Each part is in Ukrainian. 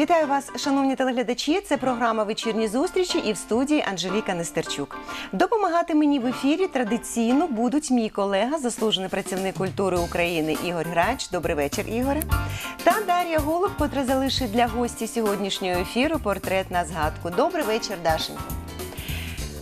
Вітаю вас, шановні телеглядачі. Це програма Вечірні зустрічі і в студії Анжеліка Нестерчук. Допомагати мені в ефірі традиційно будуть мій колега, заслужений працівник культури України Ігор Грач. Добрий вечір, Ігоре. Та Дар'я Голуб, котра залишить для гості сьогоднішнього ефіру портрет на згадку. Добрий вечір, Дашенько.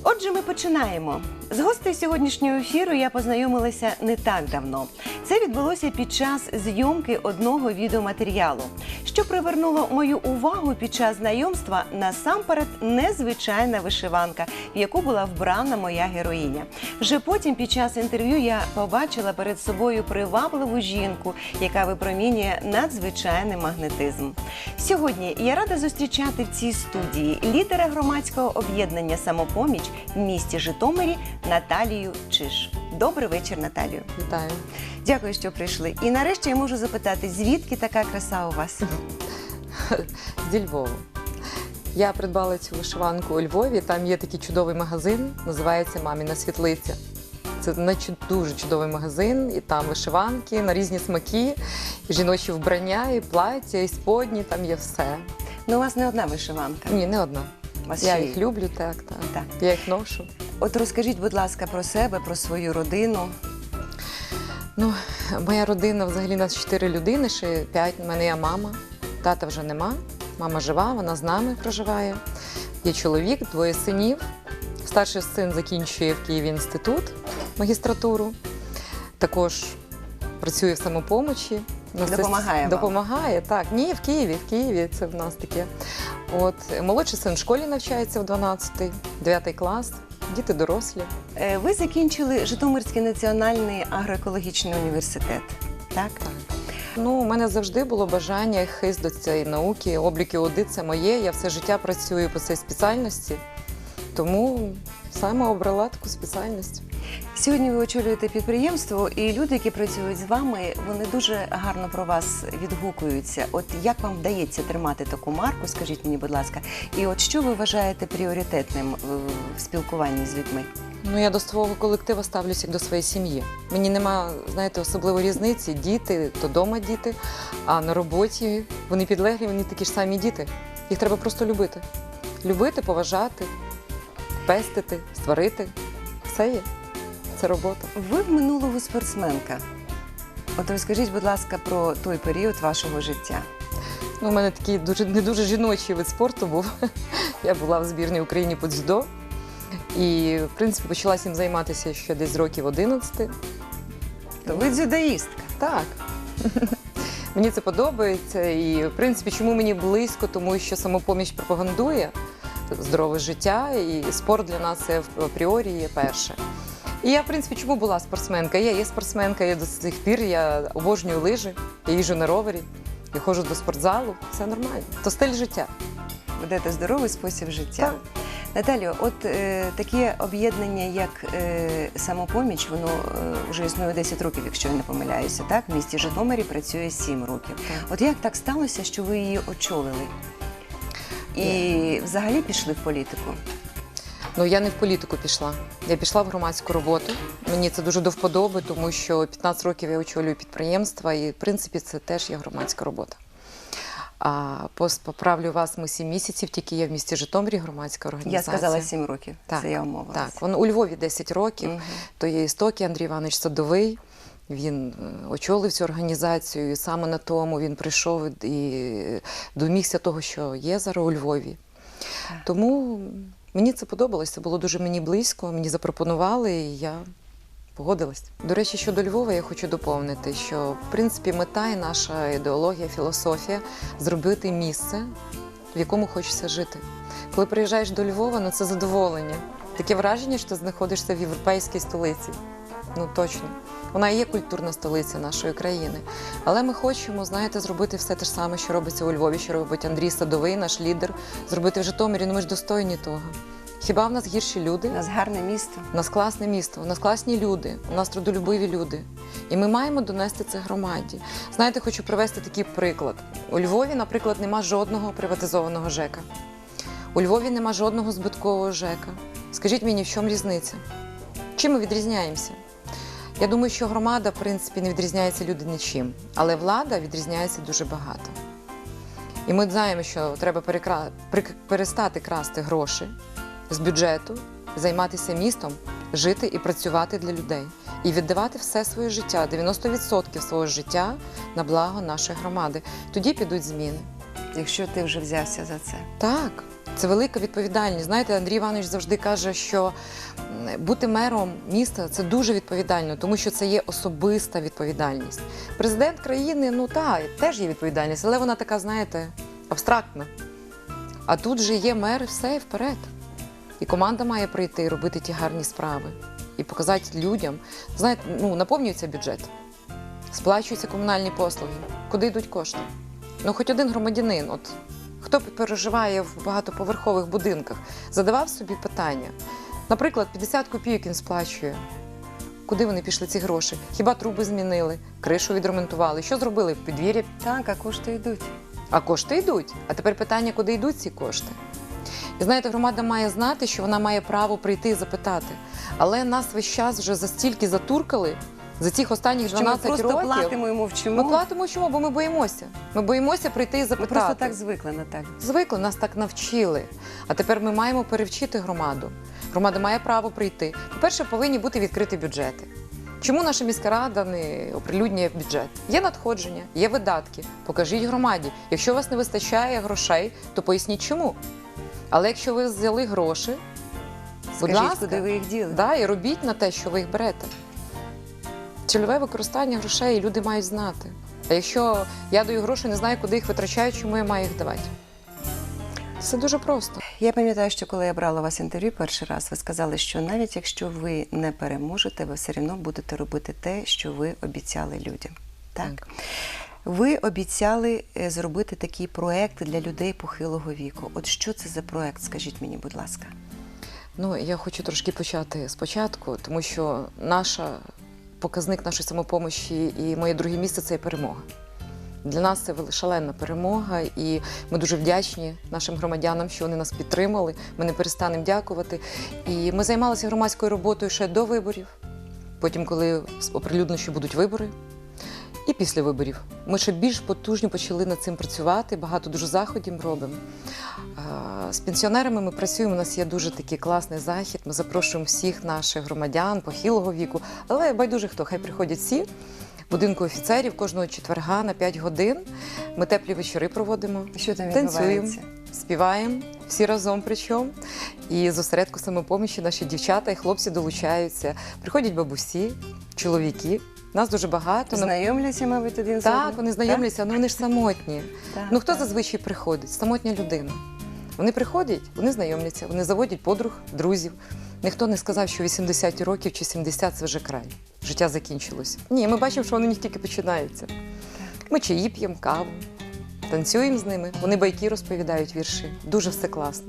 Отже, ми починаємо. З гостею сьогоднішнього ефіру я познайомилася не так давно. Це відбулося під час зйомки одного відеоматеріалу, що привернуло мою увагу під час знайомства насамперед незвичайна вишиванка, в яку була вбрана моя героїня. Вже потім, під час інтерв'ю, я побачила перед собою привабливу жінку, яка випромінює надзвичайний магнетизм. Сьогодні я рада зустрічати в цій студії лідера громадського об'єднання Самопоміч в місті Житомирі Наталію Чиш. Добрий вечір, Наталію. Вітаю. Дякую, що прийшли. І нарешті я можу запитати, звідки така краса у вас? Зі Львова. Я придбала цю вишиванку у Львові. Там є такий чудовий магазин, називається Маміна світлиця. Це дуже чудовий магазин, і там вишиванки на різні смаки, і жіночі вбрання, і плаття, і сподні, там є все. Ну, у вас не одна вишиванка. Ні, не одна. У вас Я ще їх є. люблю, так, так. Так. Я їх ношу. От розкажіть, будь ласка, про себе, про свою родину. Ну, моя родина взагалі нас чотири людини, ще п'ять. У мене є мама, тата вже нема. Мама жива, вона з нами проживає. Є чоловік, двоє синів. Старший син закінчує в Києві інститут магістратуру. Також працює в самопомочі. Це- Допомагає вам? Допомагає, так. Ні, в Києві, в Києві це в нас таке. От молодший син в школі навчається в 12 9 клас. Діти дорослі. Е, Ви закінчили Житомирський національний агроекологічний університет. Так? Так. Ну, у мене завжди було бажання, хист до цієї науки. обліки ОДИ – це моє. Я все життя працюю по цій спеціальності, тому саме обрала таку спеціальність. Сьогодні ви очолюєте підприємство, і люди, які працюють з вами, вони дуже гарно про вас відгукуються. От як вам вдається тримати таку марку? Скажіть мені, будь ласка, і от що ви вважаєте пріоритетним е, в спілкуванні з людьми? Ну, я до свого колективу ставлюся як до своєї сім'ї. Мені нема, знаєте, особливої різниці. Діти то дома діти, а на роботі вони підлеглі, вони такі ж самі діти. Їх треба просто любити. Любити, поважати, пестити, створити. Все є. Це робота. Ви в минулого спортсменка. От розкажіть, будь ласка, про той період вашого життя. Ну, у мене такий дуже не дуже жіночий вид спорту був. Я була в збірній Україні по дзюдо. І, в принципі, почала цим займатися ще десь з років 11. То ви дзюдоїстка. Так. Мені це подобається. І, в принципі, чому мені близько, тому що самопоміч пропагандує здорове життя, і спорт для нас це в апріорі є перше. І я, в принципі, чому була спортсменка? Я є спортсменка, я до сих пір, я обожнюю лижі, я їжджу на ровері, я ходжу до спортзалу, все нормально. То стиль життя. Ведете здоровий спосіб життя. Так. Наталю, от е, таке об'єднання, як е, самопоміч, воно е, вже існує 10 років, якщо я не помиляюся. Так, в місті Житомирі працює 7 років. Так. От як так сталося, що ви її очолили? І взагалі пішли в політику? Ну я не в політику пішла. Я пішла в громадську роботу. Мені це дуже до вподоби, тому що 15 років я очолюю підприємства, і в принципі це теж є громадська робота. А поправлю вас, ми 7 місяців, тільки є в місті Житомирі громадська організація. Я сказала 7 років. Так, Це я умовилася. Так, воно у Львові 10 років. Мгм. То є істоки Андрій Іванович Садовий. Він е, очолив цю організацію, і саме на тому він прийшов і домігся того, що є зараз у Львові. Тому мені це подобалося, це було дуже мені близько. Мені запропонували, і я погодилась. До речі, щодо Львова, я хочу доповнити, що в принципі мета і наша ідеологія, філософія зробити місце, в якому хочеться жити. Коли приїжджаєш до Львова, ну це задоволення. Таке враження, що ти знаходишся в європейській столиці. Ну точно. Вона і є культурна столиця нашої країни. Але ми хочемо, знаєте, зробити все те ж саме, що робиться у Львові, що робить Андрій Садовий, наш лідер, зробити в Житомирі. Ну ми ж достойні того. Хіба в нас гірші люди? У нас гарне місто. У нас класне місто, у нас класні люди, у нас трудолюбиві люди. І ми маємо донести це громаді. Знаєте, хочу привести такий приклад. У Львові, наприклад, нема жодного приватизованого ЖЕКа. У Львові нема жодного збиткового ЖЕКа. Скажіть мені, в чому різниця? Чим ми відрізняємося? Я думаю, що громада, в принципі, не відрізняється люди нічим, але влада відрізняється дуже багато. І ми знаємо, що треба перекра... перестати красти гроші з бюджету, займатися містом, жити і працювати для людей. І віддавати все своє життя, 90% свого життя на благо нашої громади. Тоді підуть зміни. Якщо ти вже взявся за це. Так, це велика відповідальність. Знаєте, Андрій Іванович завжди каже, що бути мером міста це дуже відповідально, тому що це є особиста відповідальність. Президент країни, ну так, теж є відповідальність, але вона така, знаєте, абстрактна. А тут же є мер, все вперед. І команда має прийти і робити ті гарні справи і показати людям. Знаєте, ну наповнюється бюджет, сплачуються комунальні послуги. Куди йдуть кошти? Ну, хоч один громадянин, от хто переживає в багатоповерхових будинках, задавав собі питання. Наприклад, 50 копійок він сплачує. Куди вони пішли ці гроші? Хіба труби змінили, кришу відремонтували? Що зробили в підвір'ї? Так, а кошти йдуть. А кошти йдуть. А тепер питання, куди йдуть ці кошти. І знаєте, громада має знати, що вона має право прийти і запитати. Але нас весь час вже застільки затуркали за цих останніх Що ми 12 просто років. платимо і мовчимо. Ми платимо чому? Бо ми боїмося. Ми боїмося прийти і запитати. Ми просто так звикли, Наталя. Звикли, нас так навчили. А тепер ми маємо перевчити громаду. Громада має право прийти. По-перше, повинні бути відкриті бюджети. Чому наша міська рада не оприлюднює бюджет? Є надходження, є видатки. Покажіть громаді. Якщо у вас не вистачає грошей, то поясніть чому. Але якщо ви взяли гроші, будь ласка, куди ви їх діли? да, і робіть на те, що ви їх берете. Цільове використання грошей люди мають знати. А якщо я даю гроші, не знаю, куди їх витрачаю, чому я маю їх давати? Все дуже просто. Я пам'ятаю, що коли я брала у вас інтерв'ю перший раз, ви сказали, що навіть якщо ви не переможете, ви все одно будете робити те, що ви обіцяли людям. Так? Так. Ви обіцяли е, зробити такий проект для людей похилого віку. От що це за проект? Скажіть мені, будь ласка. Ну, я хочу трошки почати спочатку, тому що наша показник нашої самопомощі і моє друге місце це перемога. Для нас це шалена перемога, і ми дуже вдячні нашим громадянам, що вони нас підтримали. Ми не перестанемо дякувати. І ми займалися громадською роботою ще до виборів. Потім, коли оприлюдно, що будуть вибори, і після виборів. Ми ще більш потужно почали над цим працювати. Багато дуже заходів робимо. З пенсіонерами ми працюємо. У нас є дуже такий класний захід. Ми запрошуємо всіх наших громадян похилого віку, але байдуже хто, хай приходять всі. В будинку офіцерів кожного четверга на 5 годин. Ми теплі вечори проводимо. Що там Танцюємо, співаємо всі разом причому. І з осередку самопомощі наші дівчата і хлопці долучаються. Приходять бабусі, чоловіки. Нас дуже багато. Знайомляться, мабуть, один з Так, вони знайомляться, але вони ж самотні. Так, Ну хто так. зазвичай приходить? Самотня людина. Вони приходять, вони знайомляться, вони заводять подруг, друзів. Ніхто не сказав, що 80 років чи 70 це вже край. Життя закінчилось. Ні, ми бачимо, що воно не тільки починається. Ми чаї п'ємо, каву, танцюємо з ними. Вони байки розповідають вірші. Дуже все класно.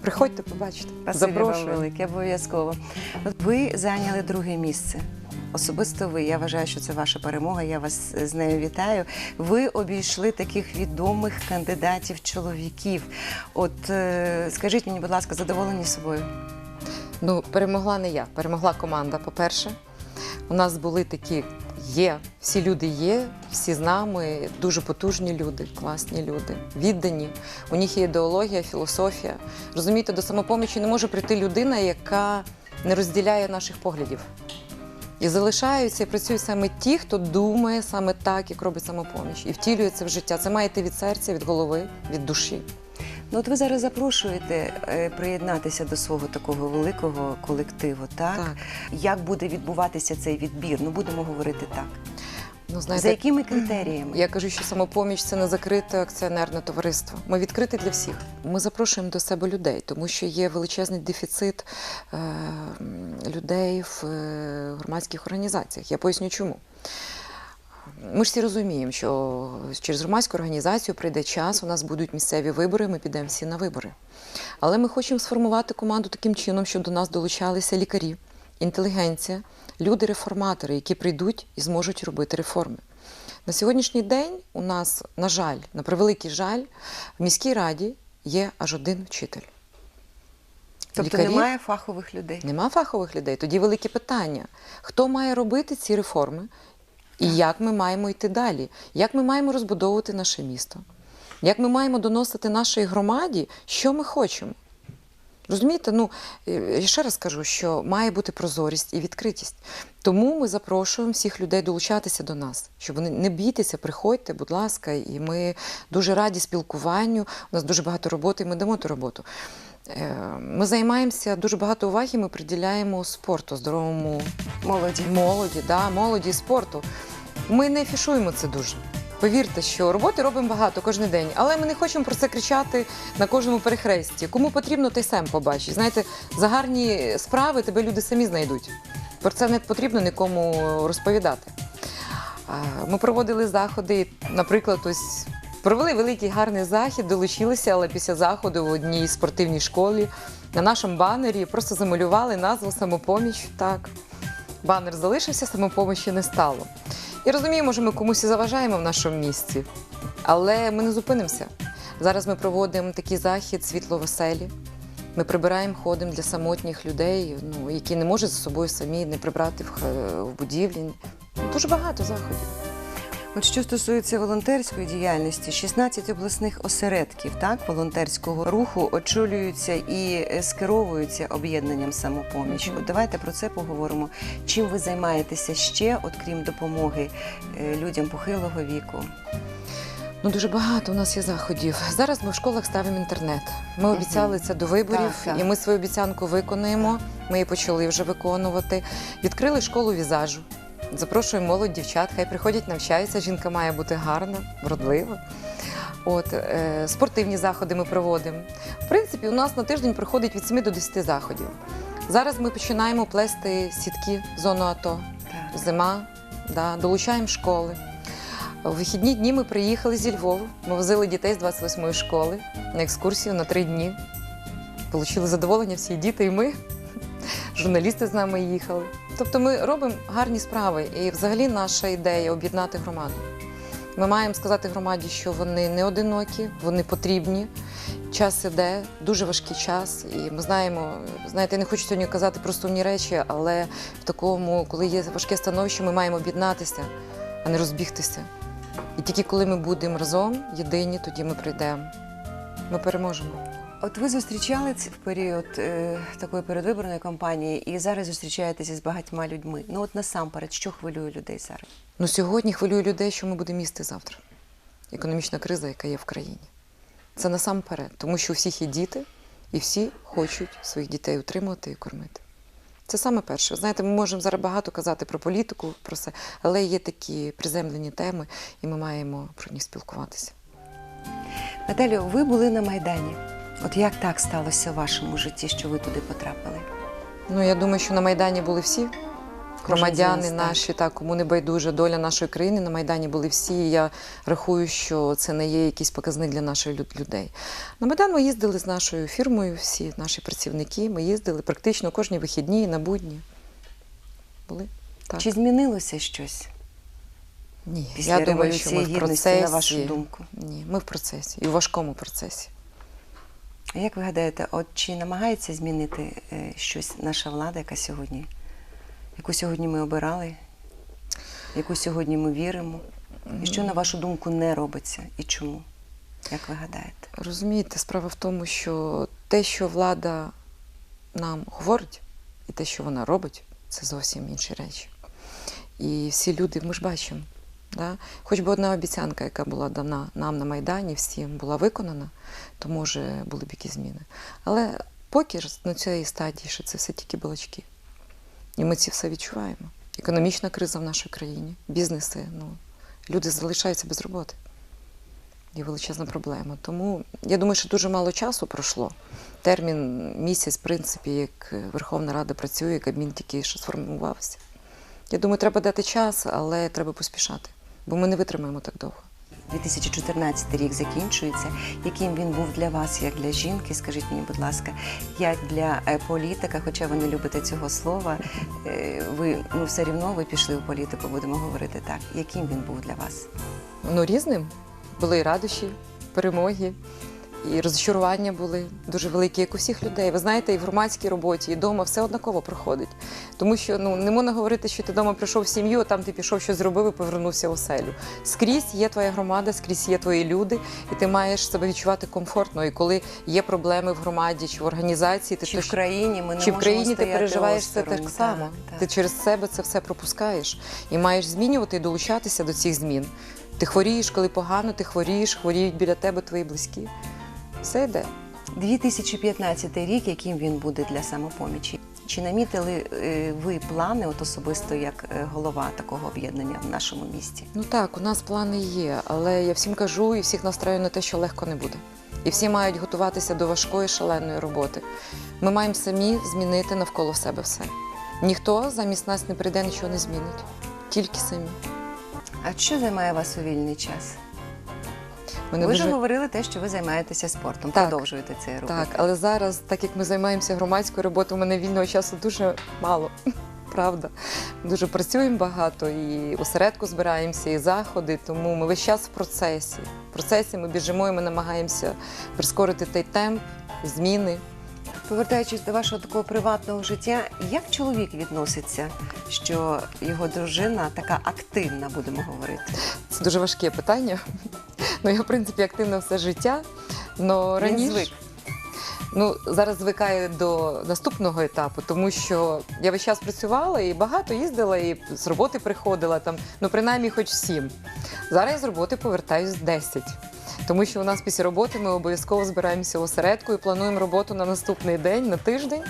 Приходьте, побачите. Спасибі вам Запрошую. велике, обов'язково. Ви зайняли друге місце. Особисто ви. Я вважаю, що це ваша перемога. Я вас з нею вітаю. Ви обійшли таких відомих кандидатів чоловіків. От е, скажіть мені, будь ласка, задоволені собою? Ну, перемогла не я, перемогла команда, по-перше. У нас були такі, є, всі люди є, всі з нами, дуже потужні люди, класні люди, віддані. У них є ідеологія, філософія. Розумієте, до самопомічі не може прийти людина, яка не розділяє наших поглядів. І залишаються і працюють саме ті, хто думає саме так, як робить самопоміч, і втілює це в життя. Це має йти від серця, від голови, від душі. Ну, от ви зараз запрошуєте е, приєднатися до свого такого великого колективу, так? Так. Як буде відбуватися цей відбір? Ну, будемо говорити так. Ну, За якими критеріями? Я кажу, що самопоміч це не закрите акціонерне товариство. Ми відкриті для всіх. Ми запрошуємо до себе людей, тому що є величезний дефіцит е, людей в е, громадських організаціях. Я поясню, чому. Ми ж всі розуміємо, що через громадську організацію прийде час, у нас будуть місцеві вибори, ми підемо всі на вибори. Але ми хочемо сформувати команду таким чином, щоб до нас долучалися лікарі, інтелігенція, люди-реформатори, які прийдуть і зможуть робити реформи. На сьогоднішній день у нас, на жаль, на превеликий жаль, в міській раді є аж один вчитель. Тобто Лікарів немає фахових людей. Нема фахових людей. Тоді велике питання: хто має робити ці реформи, і як ми маємо йти далі? Як ми маємо розбудовувати наше місто? Як ми маємо доносити нашій громаді, що ми хочемо? Розумієте, ну е, я ще раз кажу, що має бути прозорість і відкритість. Тому ми запрошуємо всіх людей долучатися до нас, щоб вони не бійтеся, приходьте, будь ласка, і ми дуже раді спілкуванню. У нас дуже багато роботи, і ми дамо ту роботу. Е, Ми займаємося дуже багато уваги. Ми приділяємо спорту, здоровому Молоді. молоді, да, молоді і спорту. Ми не афішуємо це дуже. Повірте, що роботи робимо багато кожен день, але ми не хочемо про це кричати на кожному перехресті. Кому потрібно, той сам побачить. Знаєте, за гарні справи тебе люди самі знайдуть. Про це не потрібно нікому розповідати. Ми проводили заходи, наприклад, ось провели великий гарний захід, долучилися, але після заходу в одній спортивній школі на нашому банері просто замалювали назву самопоміч. Так, банер залишився, самопомочі не стало. І розуміємо, що ми комусь і заважаємо в нашому місті, але ми не зупинимося. Зараз ми проводимо такий захід світло веселі. Ми прибираємо ходимо для самотніх людей, ну, які не можуть за собою самі не прибрати в, в будівлі. Дуже багато заходів. От що стосується волонтерської діяльності, 16 обласних осередків так волонтерського руху очолюються і е, скеровуються об'єднанням самопоміч. От давайте про це поговоримо. Чим ви займаєтеся ще, от крім допомоги е, людям похилого віку? Ну дуже багато у нас є заходів. Зараз ми в школах ставимо інтернет. Ми обіцяли це до виборів, Так, так. і ми свою обіцянку виконуємо. Ми її почали вже виконувати. Відкрили школу візажу. Запрошуємо молодь дівчат, хай приходять, навчаються. Жінка має бути гарна, вродлива. От е, спортивні заходи ми проводимо. В принципі, у нас на тиждень проходить від 7 до 10 заходів. Зараз ми починаємо плести сітки в зону АТО. Так. Зима, да, долучаємо школи. У вихідні дні ми приїхали зі Львова. Ми возили дітей з 28-ї школи на екскурсію на три дні. Получили задоволення всі діти і ми. Журналісти з нами їхали. Тобто ми робимо гарні справи. І взагалі наша ідея об'єднати громаду. Ми маємо сказати громаді, що вони не одинокі, вони потрібні. Час іде, дуже важкий час, і ми знаємо, знаєте, я не хочу сьогодні казати про сумні речі, але в такому, коли є важке становище, ми маємо об'єднатися, а не розбігтися. І тільки коли ми будемо разом, єдині, тоді ми прийдемо. Ми переможемо. От ви зустрічалися в період е, такої передвиборної кампанії і зараз зустрічаєтеся з багатьма людьми. Ну от насамперед, що хвилює людей зараз? Ну сьогодні хвилює людей, що ми будемо їсти завтра. Економічна криза, яка є в країні. Це насамперед, тому що у всіх є діти, і всі хочуть своїх дітей утримувати і кормити. Це саме перше. Знаєте, ми можемо зараз багато казати про політику, про все, але є такі приземлені теми, і ми маємо про них спілкуватися. Наталю, ви були на Майдані. От як так сталося в вашому житті, що ви туди потрапили? Ну, я думаю, що на Майдані були всі. Громадяни нас, наші, так, кому не байдужа доля нашої країни, на Майдані були всі. І я рахую, що це не є якийсь показник для наших людей. На Майдан ми їздили з нашою фірмою, всі наші працівники. Ми їздили практично кожні вихідні на будні. Були. Так. Чи змінилося щось Ні, після я думаю, що ми в процесі. на вашу думку? Ні, ми в процесі і в важкому процесі. Як ви гадаєте, от чи намагається змінити е, щось наша влада, яка сьогодні, яку сьогодні ми обирали, яку сьогодні ми віримо? І що, на вашу думку, не робиться і чому? Як ви гадаєте? Розумієте, справа в тому, що те, що влада нам говорить, і те, що вона робить, це зовсім інші речі. І всі люди, ми ж бачимо, да? хоч би одна обіцянка, яка була дана нам на Майдані, всім була виконана, то може були б якісь зміни. Але поки ж на цій стадії, що це все тільки балачки. І ми це все відчуваємо. Економічна криза в нашій країні, бізнеси, ну, люди залишаються без роботи. Є величезна проблема. Тому я думаю, що дуже мало часу пройшло. Термін місяць, в принципі, як Верховна Рада працює, Кабмін тільки що сформувався. Я думаю, треба дати час, але треба поспішати, бо ми не витримаємо так довго. 2014 рік закінчується. Яким він був для вас, як для жінки? Скажіть мені, будь ласка, як для е, політика, хоча ви не любите цього слова, е, ви ну все рівно ви пішли в політику, будемо говорити так. Яким він був для вас? Ну, різним. Були і радощі, перемоги, і розчарування були дуже великі, як у всіх людей. Ви знаєте, і в громадській роботі, і вдома все однаково проходить. Тому що ну не можна говорити, що ти вдома прийшов в сім'ю, а там ти пішов щось зробив і повернувся у селю. Скрізь є твоя громада, скрізь є твої люди, і ти маєш себе відчувати комфортно. І коли є проблеми в громаді чи в організації, ти Чи в країні ми не чи в країні ти переживаєш це так само. Так, Ти через себе це все пропускаєш і маєш змінювати і долучатися до цих змін. Ти хворієш, коли погано, ти хворієш, хворіють біля тебе твої близькі. Все йде. 2015 рік, яким він буде для самопомічі? Чи намітили е, ви плани, от особисто як е, голова такого об'єднання в нашому місті? Ну так, у нас плани є, але я всім кажу і всіх настраю на те, що легко не буде. І всі мають готуватися до важкої шаленої роботи. Ми маємо самі змінити навколо себе все. Ніхто замість нас не прийде, нічого не змінить. Тільки самі. А що займає вас у вільний час? Мене ви дуже- ж говорили те, що ви займаєтеся спортом, Так. продовжуєте це робити. Так, але зараз, так як ми займаємося громадською роботою, у мене вільного часу дуже мало. Правда, дуже працюємо багато і осередку збираємося, і заходи. Тому ми весь час в процесі. В процесі ми біжимо і ми намагаємося прискорити той темп, зміни. Повертаючись до вашого такого приватного життя, як чоловік відноситься, що його дружина така активна, будемо говорити? Це дуже важке питання. Ну, я, в принципі, активна все життя. Но раніше, звик. Ну, зараз звикаю до наступного етапу, тому що я весь час працювала і багато їздила, і з роботи приходила там, ну принаймні хоч сім. Зараз я з роботи повертаюсь 10. Тому що у нас після роботи ми обов'язково збираємося осередку і плануємо роботу на наступний день, на тиждень.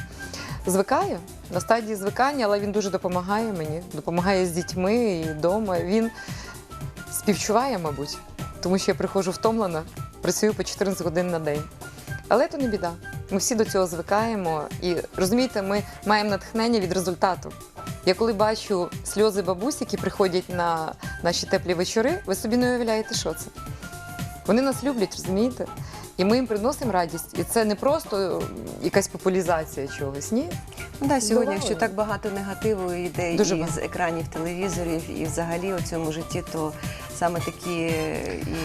Звикаю на стадії звикання, але він дуже допомагає мені, допомагає з дітьми і вдома. Він співчуває, мабуть, тому що я приходжу втомлена, працюю по 14 годин на день. Але то не біда. Ми всі до цього звикаємо. І розумієте, ми маємо натхнення від результату. Я коли бачу сльози бабусь, які приходять на наші теплі вечори, ви собі не уявляєте, що це. Вони нас люблять, розумієте? І ми їм приносимо радість. І це не просто якась популяризація чогось. Ні. Ну, да, сьогодні, якщо так багато негативу йде Дуже із багато. екранів телевізорів, і взагалі у цьому житті, то саме такі і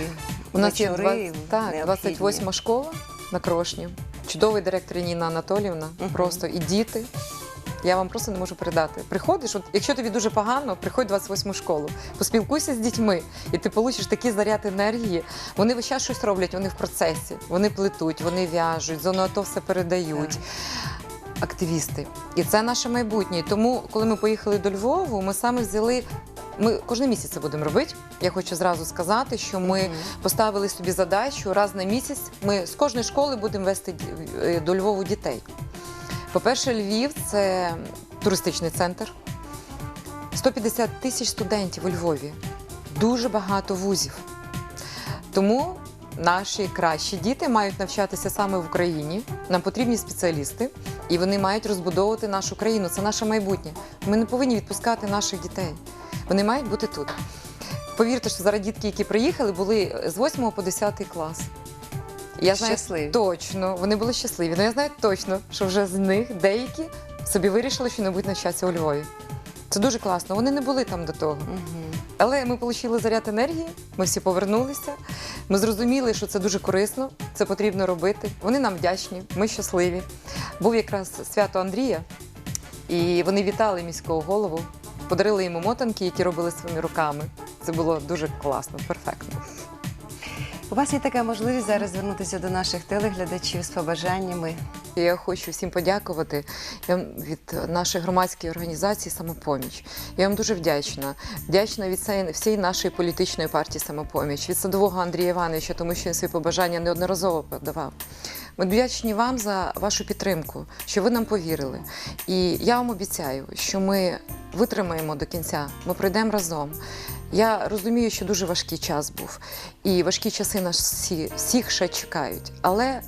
У нас є вечори 20, так, необхідні. 28 школа на Крошні. Чудовий директор Ніна Анатоліївна. Мгм. Просто і діти. Я вам просто не можу передати. Приходиш, от, якщо тобі дуже погано, приходь в 28 школу, поспілкуйся з дітьми, і ти получиш такий заряд енергії. Вони весь час щось роблять, вони в процесі, вони плетуть, вони в'яжуть, зону АТО все передають. Активісти. І це наше майбутнє. Тому, коли ми поїхали до Львову, ми саме взяли. Ми кожен місяць це будемо робити. Я хочу зразу сказати, що ми поставили собі задачу раз на місяць. Ми з кожної школи будемо вести е, до Львову дітей. По-перше, Львів це туристичний центр. 150 тисяч студентів у Львові, дуже багато вузів. Тому наші кращі діти мають навчатися саме в Україні. Нам потрібні спеціалісти, і вони мають розбудовувати нашу країну. Це наше майбутнє. Ми не повинні відпускати наших дітей. Вони мають бути тут. Повірте, що зараз дітки, які приїхали, були з 8 по 10 клас. Я знаю Щасливі. точно, вони були щасливі. Ну я знаю точно, що вже з них деякі собі вирішили, що не будуть навчатися у Львові. Це дуже класно. Вони не були там до того. Мгм. Але ми отримали заряд енергії, ми всі повернулися. Ми зрозуміли, що це дуже корисно, це потрібно робити. Вони нам вдячні, ми щасливі. Був якраз свято Андрія, і вони вітали міського голову, подарили йому мотанки, які робили своїми руками. Це було дуже класно, перфектно. У вас є така можливість зараз звернутися до наших телеглядачів з побажаннями. Я хочу всім подякувати від нашої громадської організації Самопоміч. Я вам дуже вдячна. Вдячна від всієї нашої політичної партії Самопоміч, від садового Андрія Івановича, тому що він свої побажання неодноразово подавав. Ми вдячні вам за вашу підтримку, що ви нам повірили. І я вам обіцяю, що ми витримаємо до кінця, ми пройдемо разом. Я розумію, що дуже важкий час був, і важкі часи нас всі, всіх ще чекають. Але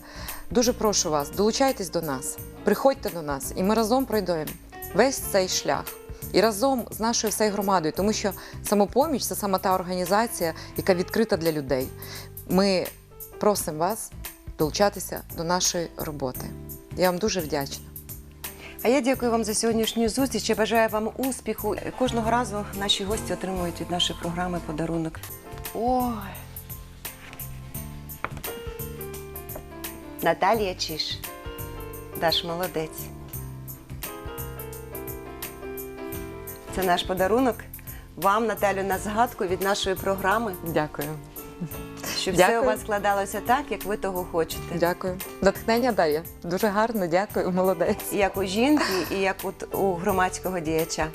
Дуже прошу вас, долучайтесь до нас, приходьте до нас, і ми разом пройдемо весь цей шлях. І разом з нашою всією громадою, тому що самопоміч це саме та організація, яка відкрита для людей. Ми просимо вас долучатися до нашої роботи. Я вам дуже вдячна. А я дякую вам за сьогоднішню зустріч. Я бажаю вам успіху. Кожного разу наші гості отримують від нашої програми подарунок. Ой. Наталія Чиш. Даш молодець. Це наш подарунок вам, Наталю, на згадку від нашої програми, Дякую. Щоб все Дякую. у вас складалося так, як ви того хочете. Дякую. Натхнення дає. Дуже гарно, дякую, молодець. І як у жінки, і як у, у громадського діяча.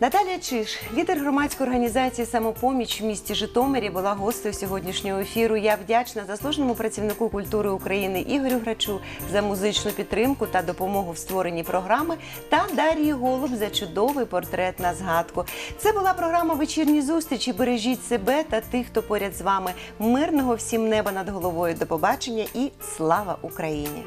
Наталія Чиш, лідер громадської організації Самопоміч в місті Житомирі, була гостею сьогоднішнього ефіру. Я вдячна заслуженому працівнику культури України Ігорю Грачу за музичну підтримку та допомогу в створенні програми та Дар'ї Голуб за чудовий портрет на згадку. Це була програма Вечірні зустрічі. Бережіть себе та тих, хто поряд з вами. Мирного всім неба над головою. До побачення і слава Україні!